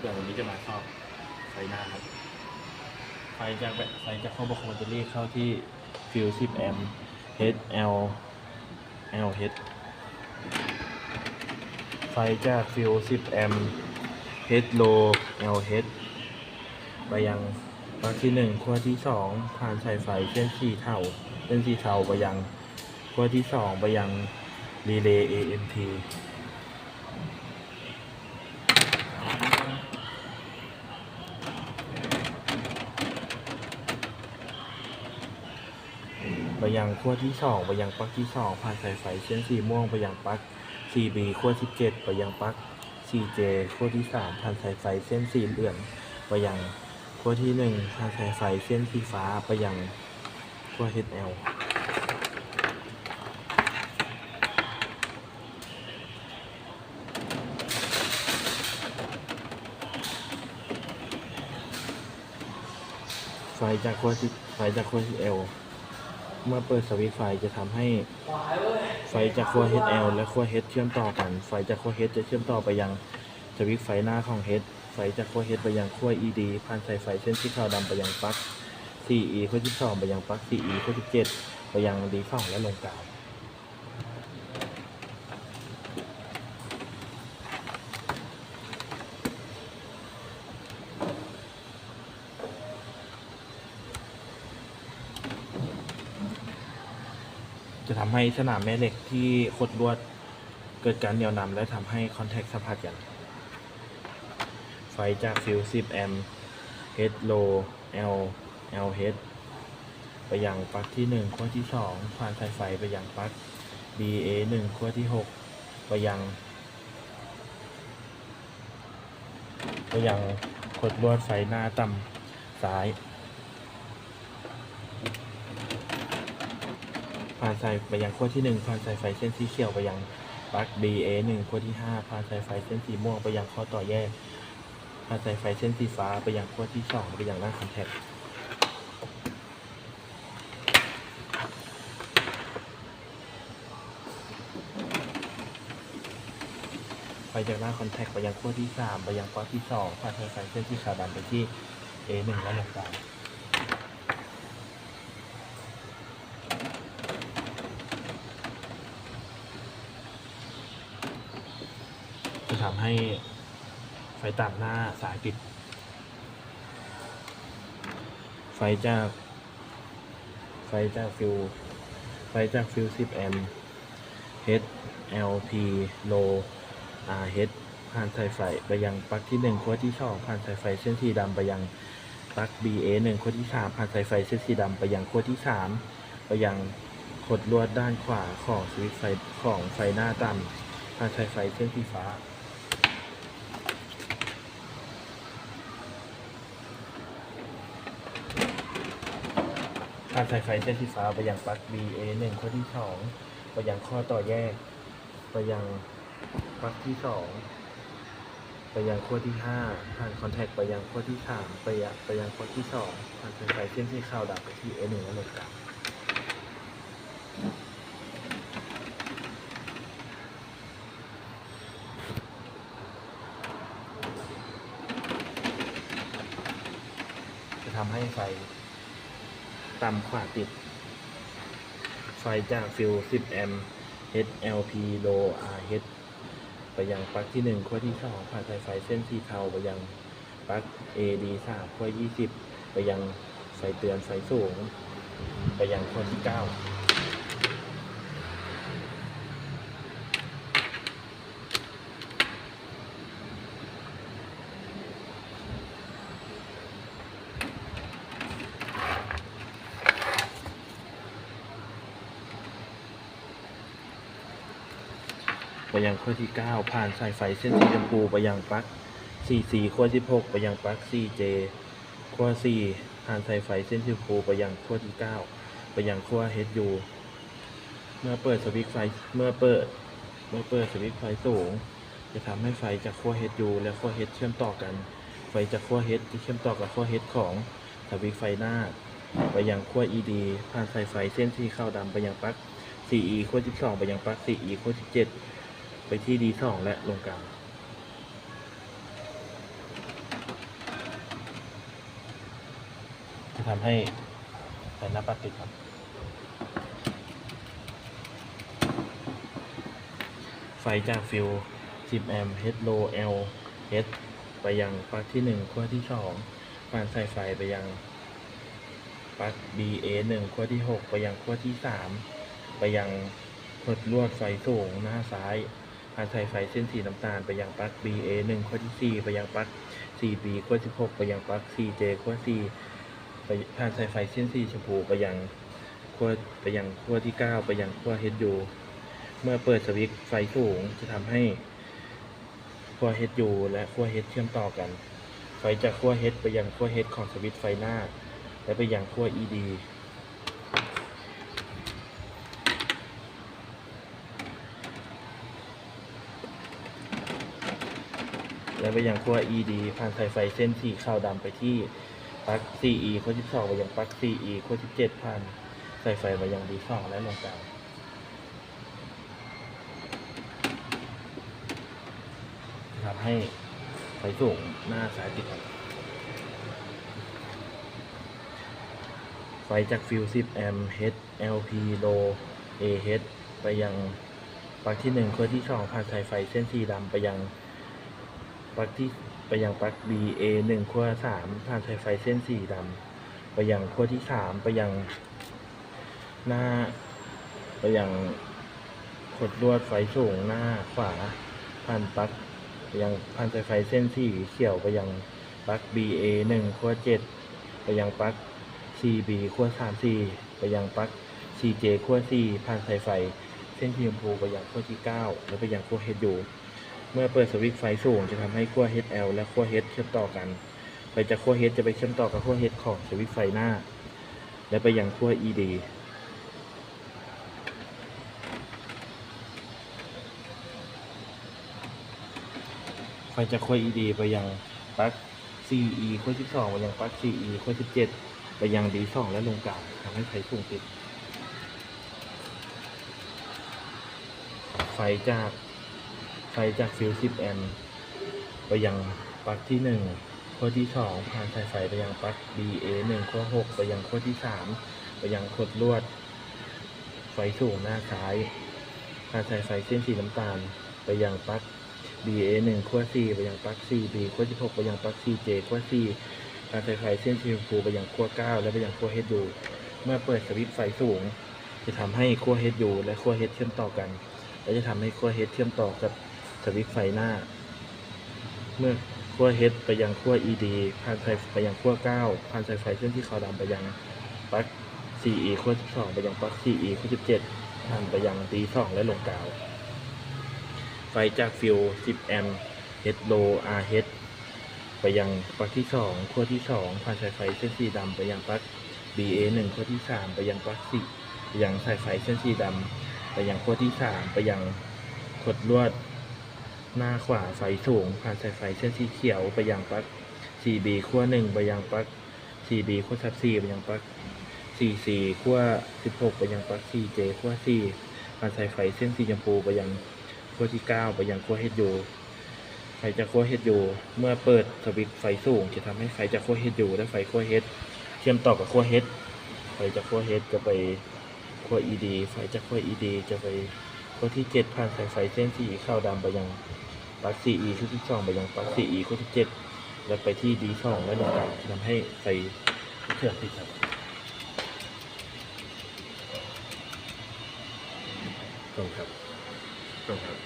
เดี๋ยววันนี้จะมาสอบไฟหน้าครับ ไฟจากแบบไฟจากเข้าบคอมแบตเตอรี่เข้าที่ฟิว10แอมป์ HL LH ไฟจากฟิว10แอมป์ H low LH ไปยังปลั๊กที่หนึ่งขั้วที่สองผ่านสายไฟเส้นสีเทาเส้นสีเทาไปยังขั้วที่สองไปยังรีเลย์ AMT ไปยังขั้วที่สองไปยังปลั๊กที่สองผ่านสายไฟเส้นสีม่วงไปยังปลั๊ก 4B ขั้วที่เจ็ดไปยังปลั๊ก 4J ขั้วที่สามผ่านสายไฟเส้นสีเหลืองไปยังขั้วที่หนึ่งผ่านสายไฟเส้นสีฟ้าไปยังขั้ว HL ไฟจากขั้วที่ไฟจากขั้วที่ L เมื่อเปิดสวิตช์ไฟจะทำให้ไฟจากขั้ว HL และขั้ว H เชื่อมต่อกัน ไฟจากขั้ว H จะเชื่อมต่อไปยังสวิตช์ไฟหน้าของ H ไฟจากขั้ว H ไปยังขั้ว ED ผ่านสายไฟเส้นสีขาวดำไปยังปลั๊ก 4E ขั้วที่2ไปยังปลั๊ก 4E ขั้วที่7ไปยัง D2 และลงกาว จะ ทำให้สนามแม่เหล็กที่ขดลวดเกิดการเหนี่ยวนำและทำให้คอนแทคสัมผัสกัน ไฟจากฟิว10แอมป์ H low L L H ไปยังปลั๊กที่ 1 ขั้วที่ 2 ผ่านสายไฟไปยังปลั๊ก B A 1ขั้วที่ 6 ไปยัง ไปยังขดลวดไฟหน้าต่ำซ้าย ผ่านสายไปยังขั้วที่หนึ่งผ่านสายไฟเส้นสีเขียวไปยังปลั๊ก BA หนึ่งขั้วที่ห้าผ่านสายไฟเส้นสีม่วงไปยังข้อต่อแยก ผ่านสายไฟเส้นสีฟ้าไปยังขั้วที่สองไปยังหน้าคอนแทคไปจากหน้าคอนแทคไปยังขั้วที่สามไปยังปลั๊กที่สองผ่านสายไฟเส้นสีขาวดำไปที่ A หนึ่งและลงกลาง ทำให้ไฟตัดหน้าสายปิด ไฟจาก ไฟจากฟิว ไฟจากฟิว10แอมป์ H L P low R H ผ่านสายไฟไปยังปลั๊กที่ 1 ขั้วที่2ผ่านสายไฟเส้นสีดำไปยังปลั๊ก B A 1ขั้วที่ 3 ผ่านสายไฟเส้นสีดำไปยังขั้วที่ 3 ไปยังขดลวดด้านขวาของสวิตช์ไฟของไฟหน้าต่ำผ่านสายไฟเส้นสีฟ้า ผ่านสายไฟเส้นสีฟ้าไปยังปลั๊ก BA หนึ่งข้อที่สองไปยังข้อต่อแยก ไปยังปลั๊กที่สองไปยังขั้วที่ห้าผ่านคอนแทคไปยังขั้วที่สามไปยังไปยังขั้วที่สองผ่านสายไฟเส้นที่ขาวดับไปที่ A หนึ่งและลงกลางจะทำให้ไฟ ต่ำขวาติด ไฟจากฟิล10 แอมป์ HLP low RH ไปยังปลั๊กที่ 1 ขั้วที่ 2 ผ่านสายไฟเส้นสีเทาไปยังปลั๊ก AD 3ขั้ว20 ไปยังไฟเตือนไฟสูง ไปยังขั้วที่ 9 ยังขั้วที่ 9 ผ่านสายไฟเส้นสีชมพูไปยังปลั๊ก 4C ขั้ว16 ไปยังปลั๊ก 4J ขั้ว4ผ่านสายไฟเส้นสีชมพูไปยังขั้วที่ 9 ไปยังขั้ว HU เมื่อเปิดสวิตช์ไฟเมื่อเปิด เมื่อเปิดสวิตช์ไฟสูง จะทำให้ไฟจากขั้ว HU และขั้ว H เชื่อมต่อกัน ไฟจากขั้ว H ที่เชื่อมต่อกับขั้ว H ของสวิตช์ไฟหน้า ไปยังขั้ว ED ผ่านสายไฟเส้นสีขาวดำไปยังปลั๊ก 4E ขั้ว12 ไปยังปลั๊ก 4E ขั้ว17 ไปที่ดีสองและลงกลางจะทำให้แผ่นหน้าปัดติดครับ ไฟจากฟิว10แอมป์ H low L H ไปยังปลั๊กที่1ขั้วที่2การใส่ไฟไปยังปลั๊ก B A 1ขั้วที่ 6 ไปยังขั้วที่ 3 ไปยังหดลวดไฟสูงหน้าซ้าย ผ่านสายไฟเส้นสีน้ำตาลไปยังปลั๊ก BA 1 ขั้วที่ 4 ไปยังปลั๊ก 4B ขั้วที่6ไปยังปลั๊ก 4J ขั้ว4ไปผ่านสายไฟเส้นสีชมพูไปยังขั้วไปยังขั้วที่ 9 ไปยังขั้ว HU เมื่อเปิดสวิตช์ไฟสูงจะทำให้ขั้ว HU และขั้ว H เชื่อมต่อกัน ไฟจากขั้ว H ไปยังขั้ว H ของสวิตช์ไฟหน้า และไปยังขั้ว ED และไปยังขั้ว ED ผ่านสายไฟเส้นสีขาวดำไปที่ปลั๊ก CE ขั้ว12ไปยังปลั๊ก CE ขั้ว17ผ่านสายไฟไปยัง D2 และลงกลางทำให้ไฟสูงหน้าสายติดไฟจากฟิว10แอมป์ H LP low AH ไปยังปลั๊กที่1ขั้วที่2ผ่านสายไฟเส้นสีดำไปยัง ปลั๊กที่ไปยังปลั๊ก BA 1ขั้ว3ผ่านสายไฟเส้นสีดำไปยังขั้วที่3ไปยังหน้า ไปยังขดลวดไฟสูงหน้าขวาผ่านปลั๊กไปยังผ่านสายไฟเส้นสีเขียวไปยังปลั๊ก BA 1ขั้ว7ไปยังปลั๊ก CB ขั้ว34ไปยังปลั๊ก CJ ขั้ว4ผ่านสายไฟ เส้นสีชมพูไปยังขั้วที่9และไปยังขั้ว HU เมื่อเปิดสวิตช์ไฟสูงจะทำให้ขั้ว HL และขั้ว H เชื่อมต่อกันไฟจากขั้ว H จะไปเชื่อมต่อกับขั้ว H ของสวิตช์ไฟหน้า และไปยังขั้ว ED ไฟจากขั้ว ED ไปยังปลั๊ก CE ขั้วที่2ไปยังปลั๊ก CE ขั้วที่7ไปยัง D2 และลงกลางทำให้ไฟสูงติด ไฟจาก ไฟจากฟิวส10 แอมป์ไปยังปลั๊กที่ 1 ขั้วที่ 2 ผ่านสายไฟไปยังปลั๊ก BA 1ขั้ว6 ไปยังขั้วที่ 3 ไปยังขดลวด ไฟสูงหน้าซ้ายผ่านสายไฟเส้นสีน้ำตาล ไปยังปลั๊ก BA 1ขั้ว4ไปยังปลั๊ก 4B ขั้ว16 ไปยังปลั๊ก 4J ขั้ว4การสายไฟเส้นสีชมพูไปยังขั้ว9 และไปยังขั้ว HU เมื่อเปิดสวิตช์ไฟสูง จะทำให้ขั้ว HU และขั้ว H เชื่อมต่อกัน และจะทำให้ขั้ว H เชื่อมต่อกับ สวิตช์ไฟหน้า เมื่อขั้ว H ไปยังขั้ว ED ผ่านสายไปยังขั้ว 9 ผ่านสายไฟเส้นที่ขาวดำไปยังปลั๊ก CE ขั้ว 12 ไปยังปลั๊ก CE ขั้ว 17 ผ่านไปยัง D2 และลงกาว ไฟจากฟิว 10 แอมป์ H low RH ไปยังปลั๊กที่ 2 ขั้วที่ 2 ผ่านสายไฟเส้นสีดำไปยังปลั๊ก BA 1 ขั้วที่ 3 ไปยังปลั๊ก4ไปยังสายไฟเส้นสีดำไปยังขั้วที่ 3 ไปยังขดลวด หน้าขวาไฟสูง ผ่านสายไฟเส้นสีเขียวไปยังปลั๊ก 4B ขั้ว1ไปยังปลั๊ก 4B ขั้วทับ4ไปยังปลั๊ก 4C ขั้ว16ไปยังปลั๊ก 4J ขั้ว4ผ่านสายไฟเส้นสีชมพูไปยังขั้วที่9ไปยังขั้ว HU ไฟจากขั้ว HU เมื่อเปิดสวิตช์ไฟสูง จะทำให้ไฟจากขั้ว HU และไฟขั้ว H เชื่อมต่อกับขั้ว H ไฟจากขั้ว H จะไปขั้ว ED ไฟจากขั้ว ED จะไป ขั้วที่7ผ่านสายไฟเส้นสีเข้าดำไปยังปลั๊ก CE ขั้วที่2ไปยังปลั๊ก CE ขั้วที่7และไปที่ D2 และลงกลางทำให้ไฟเครื่องติดครับตรงครับตรงครับ